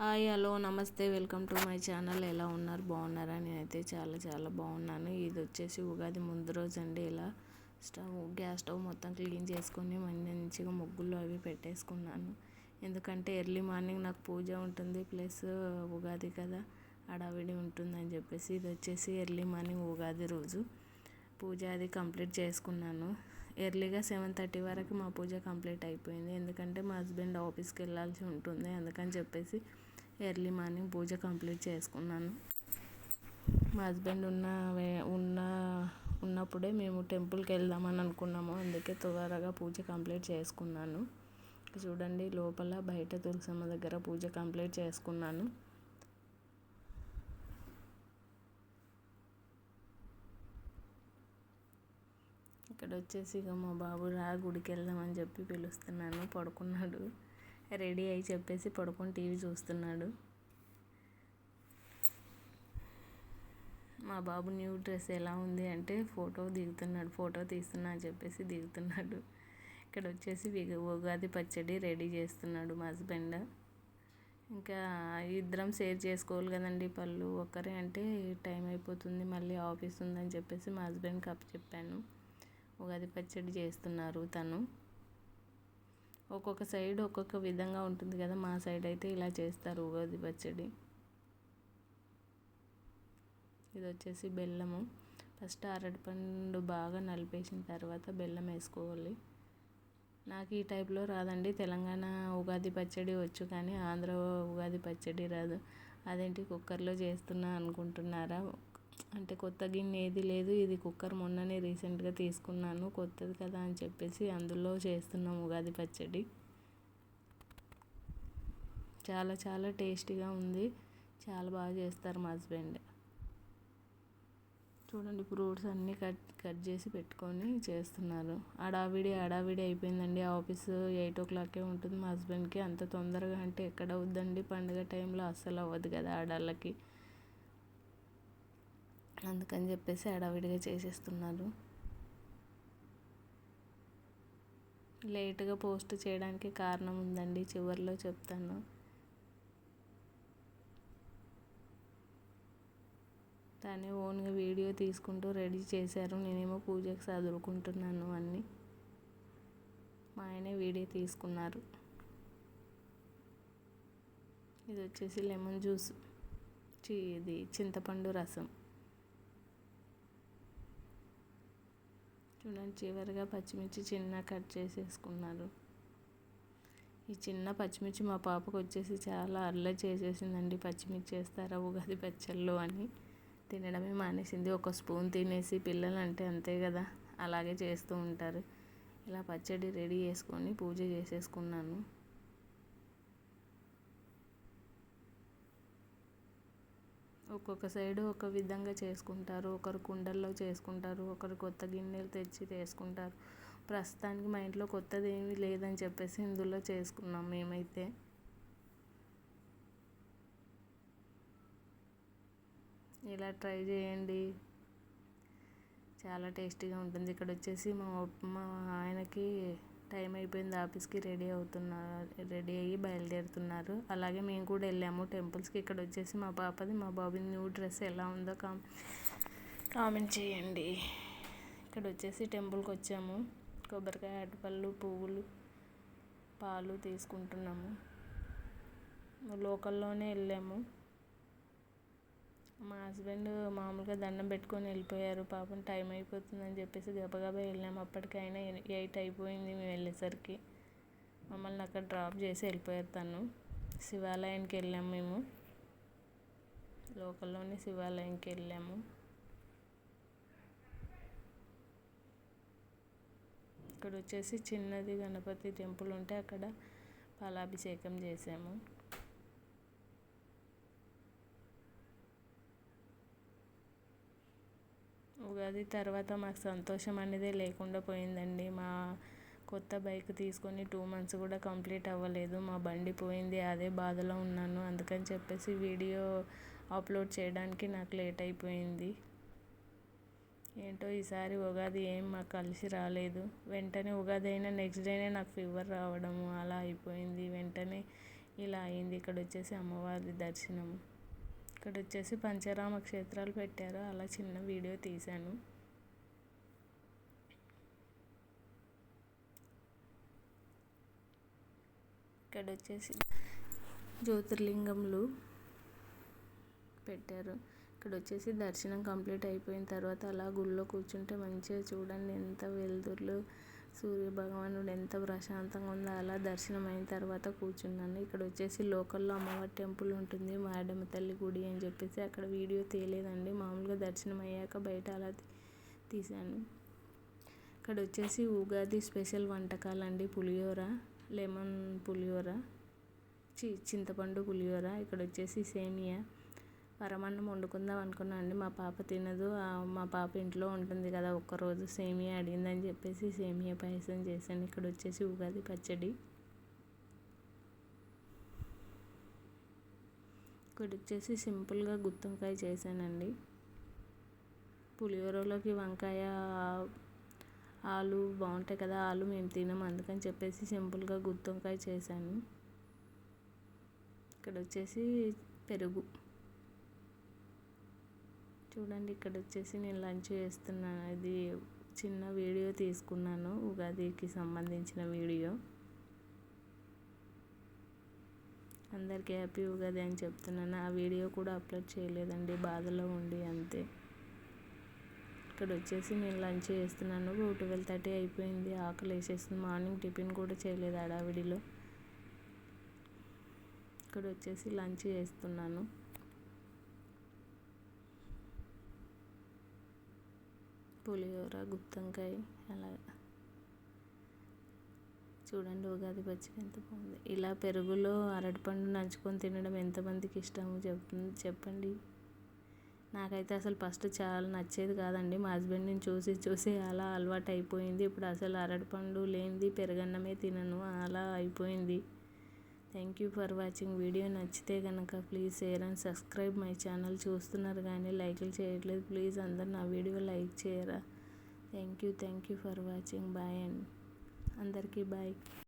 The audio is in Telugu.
హాయ్ హలో నమస్తే వెల్కమ్ టు మై ఛానల్. ఎలా ఉన్నారు? బాగున్నారా? నేనైతే చాలా చాలా బాగున్నాను. ఇది వచ్చేసి ఉగాది ముందు రోజు అండి ఇలా స్టవ్ గ్యాస్ స్టవ్ మొత్తం క్లీన్ చేసుకొని మంచిగా ముగ్గులు అవి పెట్టేసుకున్నాను. ఎందుకంటే ఎర్లీ మార్నింగ్ నాకు పూజ ఉంటుంది ప్లస్ ఉగాది కదా అడావిడి ఉంటుందని చెప్పేసి ఇది వచ్చేసి ఎర్లీ మార్నింగ్ ఉగాది రోజు. పూజ అది కంప్లీట్ చేసుకున్నాను. ఎర్లీగా సెవెన్ థర్టీ వరకు మా పూజ కంప్లీట్ అయిపోయింది. ఎందుకంటే మా హస్బెండ్ ఆఫీస్కి వెళ్ళాల్సి ఉంటుంది. అందుకని చెప్పేసి ఎర్లీ మార్నింగ్ పూజ కంప్లీట్ చేసుకున్నాను. మా హస్బెండ్ ఉన్న ఉన్న ఉన్నప్పుడే మేము టెంపుల్కి వెళ్దామని అనుకున్నాము. అందుకే త్వరగా పూజ కంప్లీట్ చేసుకున్నాను. చూడండి లోపల బయట తులసమ్మ దగ్గర పూజ కంప్లీట్ చేసుకున్నాను. వచ్చేసి ఇక మా బాబు రా గుడికి వెళ్దామని చెప్పి పిలుస్తున్నాను పడుకున్నాడు. రెడీ అయి చెప్పేసి పడుకొని టీవీ చూస్తున్నాడు. మా బాబు న్యూ డ్రెస్ ఎలా ఉంది అంటే ఫోటో దిగుతున్నాడు ఫోటో తీస్తున్నా అని చెప్పేసి దిగుతున్నాడు. ఇక్కడ వచ్చేసి ఉగాది పచ్చడి రెడీ చేస్తున్నాడు మా హస్బెండ్. ఇంకా ఇద్దరం షేర్ చేసుకోవాలి కదండి పళ్ళు ఒక్కరే అంటే టైం అయిపోతుంది మళ్ళీ ఆఫీస్ ఉందని చెప్పేసి మా హస్బెండ్కి అప్ చెప్పాను ఉగాది పచ్చడి చేస్తున్నారు తను. ఒక్కొక్క సైడ్ ఒక్కొక్క విధంగా ఉంటుంది కదా మా సైడ్ అయితే ఇలా చేస్తారు ఉగాది పచ్చడి. ఇది వచ్చేసి బెల్లము. ఫస్ట్ అరటిపండు బాగా నలిపేసిన తర్వాత బెల్లం వేసుకోవాలి. నాకు ఈ టైప్లో రాదండి తెలంగాణ ఉగాది పచ్చడి వచ్చు కానీ ఆంధ్ర ఉగాది పచ్చడి రాదు. అదేంటి కుక్కర్లో చేస్తున్నా అనుకుంటున్నారా? అంటే కొత్త గిన్నె ఏది లేదు ఇది కుక్కర్ మొన్ననే రీసెంట్గా తీసుకున్నాను కొత్తది కదా అని చెప్పేసి అందులో చేస్తున్నాం ఉగాది పచ్చడి. చాలా చాలా టేస్టీగా ఉంది. చాలా బాగా చేస్తారు మా హస్బెండ్. చూడండి ఫ్రూట్స్ అన్నీ కట్ కట్ చేసి పెట్టుకొని చేస్తున్నారు. అడావిడి అడావిడి అయిపోయిందండి. ఆఫీస్ ఎయిట్ ఓ క్లాకే ఉంటుంది మా హస్బెండ్కి. అంత తొందరగా అంటే ఎక్కడ అవుద్దండి పండుగ టైంలో అస్సలు అవ్వదు కదా ఆడాళ్ళకి. అందుకని చెప్పేసి హడావిడిగా చేసేస్తున్నారు. లేటుగా పోస్ట్ చేయడానికి కారణం ఉందండి చివరిలో చెప్తాను. తనే ఓన్గా వీడియో తీసుకుంటూ రెడీ చేశారు. నేనేమో పూజకి చదువుకుంటున్నాను అన్నీ మా ఆయనే వీడియో తీసుకున్నారు. ఇది వచ్చేసి లెమన్ జ్యూస్. ఇది చింతపండు రసం. చూడండి చివరిగా పచ్చిమిర్చి చిన్న కట్ చేసేసుకున్నారు ఈ చిన్న పచ్చిమిర్చి మా పాపకు వచ్చేసి చాలా అల్లరి చేసేసిందండి. పచ్చిమిర్చి వేస్తారా ఉగాది పచ్చళ్ళు? అని. తినడమే మానేసింది. ఒక స్పూన్ తినేసి పిల్లలు అంటే అంతే కదా అలాగే చేస్తూ ఉంటారు. ఇలా పచ్చడి రెడీ చేసుకొని పూజ చేసేసుకున్నాను. ఒక్కొక్క సైడు ఒక విధంగా చేసుకుంటారు. ఒకరు కుండల్లో చేసుకుంటారు. ఒకరు కొత్త గిన్నెలు తెచ్చి చేసుకుంటారు ప్రస్తుతానికి మా ఇంట్లో కొత్తది ఏమీ లేదని చెప్పేసి ఇందులో చేసుకున్నాం మేమైతే. ఇలా ట్రై చేయండి. చాలా టేస్టీగా ఉంటుంది. ఇక్కడ వచ్చేసి మా మా ఆయనకి టైం అయిపోయింది ఆఫీస్కి రెడీ అవుతున్నారు రెడీ అయ్యి బయలుదేరుతున్నారు. అలాగే మేము కూడా వెళ్ళాము టెంపుల్స్కి. ఇక్కడ వచ్చేసి మా పాపది మా బాబుది న్యూ డ్రెస్ ఎలా ఉందో కా కామెంట్ చేయండి. ఇక్కడ వచ్చేసి టెంపుల్కి వచ్చాము. కొబ్బరికాయ అటుపళ్ళు పువ్వులు పాలు తీసుకుంటున్నాము. లోకల్లోనే వెళ్ళాము. మా హస్బెండ్ మామూలుగా దండం పెట్టుకొని వెళ్ళిపోయారు. పాపం టైం అయిపోతుందని చెప్పేసి గబగబా వెళ్ళాము అప్పటికైనా ఎయిట్ అయిపోయింది మేము వెళ్ళేసరికి. మమ్మల్ని అక్కడ డ్రాప్ చేసి వెళ్ళిపోయారు తను. శివాలయానికి వెళ్ళాము మేము. లోకల్లోనే శివాలయంకి వెళ్ళాము. ఇక్కడ వచ్చేసి చిన్నది గణపతి టెంపుల్ ఉంటే అక్కడ పాలాభిషేకం చేసాము. ఉగాది తర్వాత మాకు సంతోషం అనేదే లేకుండా పోయిందండి. మా కొత్త బైక్ తీసుకొని టూ మంత్స్ కూడా కంప్లీట్ అవ్వలేదు. మా బండి పోయింది అదే బాధలో ఉన్నాను. అందుకని చెప్పేసి వీడియో అప్లోడ్ చేయడానికి నాకు లేట్ అయిపోయింది. ఏంటో ఈసారి ఉగాది ఏం మాకు కలిసి రాలేదు. వెంటనే ఉగాది అయినా నెక్స్ట్ డేనే నాకు ఫీవర్ రావడము అలా అయిపోయింది. వెంటనే ఇలా అయింది. ఇక్కడ వచ్చేసి అమ్మవారి దర్శనం ఇక్కడ వచ్చేసి పంచరామ క్షేత్రాలు పెట్టారు. అలా చిన్న వీడియో తీశాను. ఇక్కడ వచ్చేసి జ్యోతిర్లింగంలు పెట్టారు. ఇక్కడ వచ్చేసి దర్శనం కంప్లీట్ అయిపోయిన తర్వాత అలా గుళ్ళో కూర్చుంటే మంచిగా చూడండి ఎంత వెలుతురులు సూర్య భగవానుడు ఎంత ప్రశాంతంగా ఉందో అలా దర్శనం అయిన తర్వాత కూర్చున్నాను. ఇక్కడ వచ్చేసి లోకల్లో అమ్మవారి టెంపుల్ ఉంటుంది. మారడమ్మ తల్లి గుడి అని చెప్పేసి అక్కడ వీడియో తీయలేదండి మామూలుగా దర్శనం అయ్యాక బయట అలా తీశాను. ఇక్కడ వచ్చేసి ఉగాది స్పెషల్ వంటకాలండి. పులిహోర లెమన్ పులిహోర చి చింతపండు పులిహోర ఇక్కడ వచ్చేసి సేమియా పరమాన్నం వండుకుందాం అనుకున్నాను అండి. మా పాప తినదు. మా పాప ఇంట్లో ఉంటుంది కదా ఒక్కరోజు సేమియా అడిగిందని చెప్పేసి సేమియా పాయసం చేశాను. ఇక్కడ వచ్చేసి ఉగాది పచ్చడి. ఇక్కడ వచ్చేసి సింపుల్గా గుత్తొంకాయ చేశానండి. పులిహోరలోకి వంకాయ ఆలు బాగుంటాయి కదా ఆలు మేము తినము. అందుకని చెప్పేసి సింపుల్గా గుత్తొంకాయ చేశాను. ఇక్కడ వచ్చేసి పెరుగు. చూడండి ఇక్కడ వచ్చేసి నేను లంచ్ చేస్తున్నాను. అది చిన్న వీడియో తీసుకున్నాను ఉగాదికి సంబంధించిన వీడియో. అందరికీ హ్యాపీ ఉగాది అని చెప్తున్నాను. ఆ వీడియో కూడా అప్లోడ్ చేయలేదండి బాధలో ఉండి అంతే. ఇక్కడ వచ్చేసి నేను లంచ్ చేస్తున్నాను ట్వెల్వ్ థర్టీ అయిపోయింది ఆకలి వేసేస్తుంది. మార్నింగ్ టిఫిన్ కూడా చేయలేదు అడావిడిలో ఇక్కడ వచ్చేసి లంచ్ చేస్తున్నాను. పులిహోర గుత్తంకాయ అలా చూడండి ఉగాది పచ్చిక ఎంత బాగుంది. ఇలా పెరుగులో అరటిపండు నంచుకొని తినడం ఎంతమందికి ఇష్టమో చెప్తుంది చెప్పండి. నాకైతే అసలు ఫస్ట్ చాలా నచ్చేది కాదండి. మా హస్బెండ్ని చూసి చూసి అలా అలవాటు అయిపోయింది ఇప్పుడు అసలు అరటిపండు లేనిది పెరగన్నమే తినను. అలా అయిపోయింది. Thank you for watching video నచ్చితే కనుక please share and subscribe my channel చూస్తున్నారు కానీ లైక్లు చేయట్లేదు. ప్లీజ్ అందరు నా వీడియో లైక్ చేయరా? Thank you thank you for watching bye and. అందరికీ బాయ్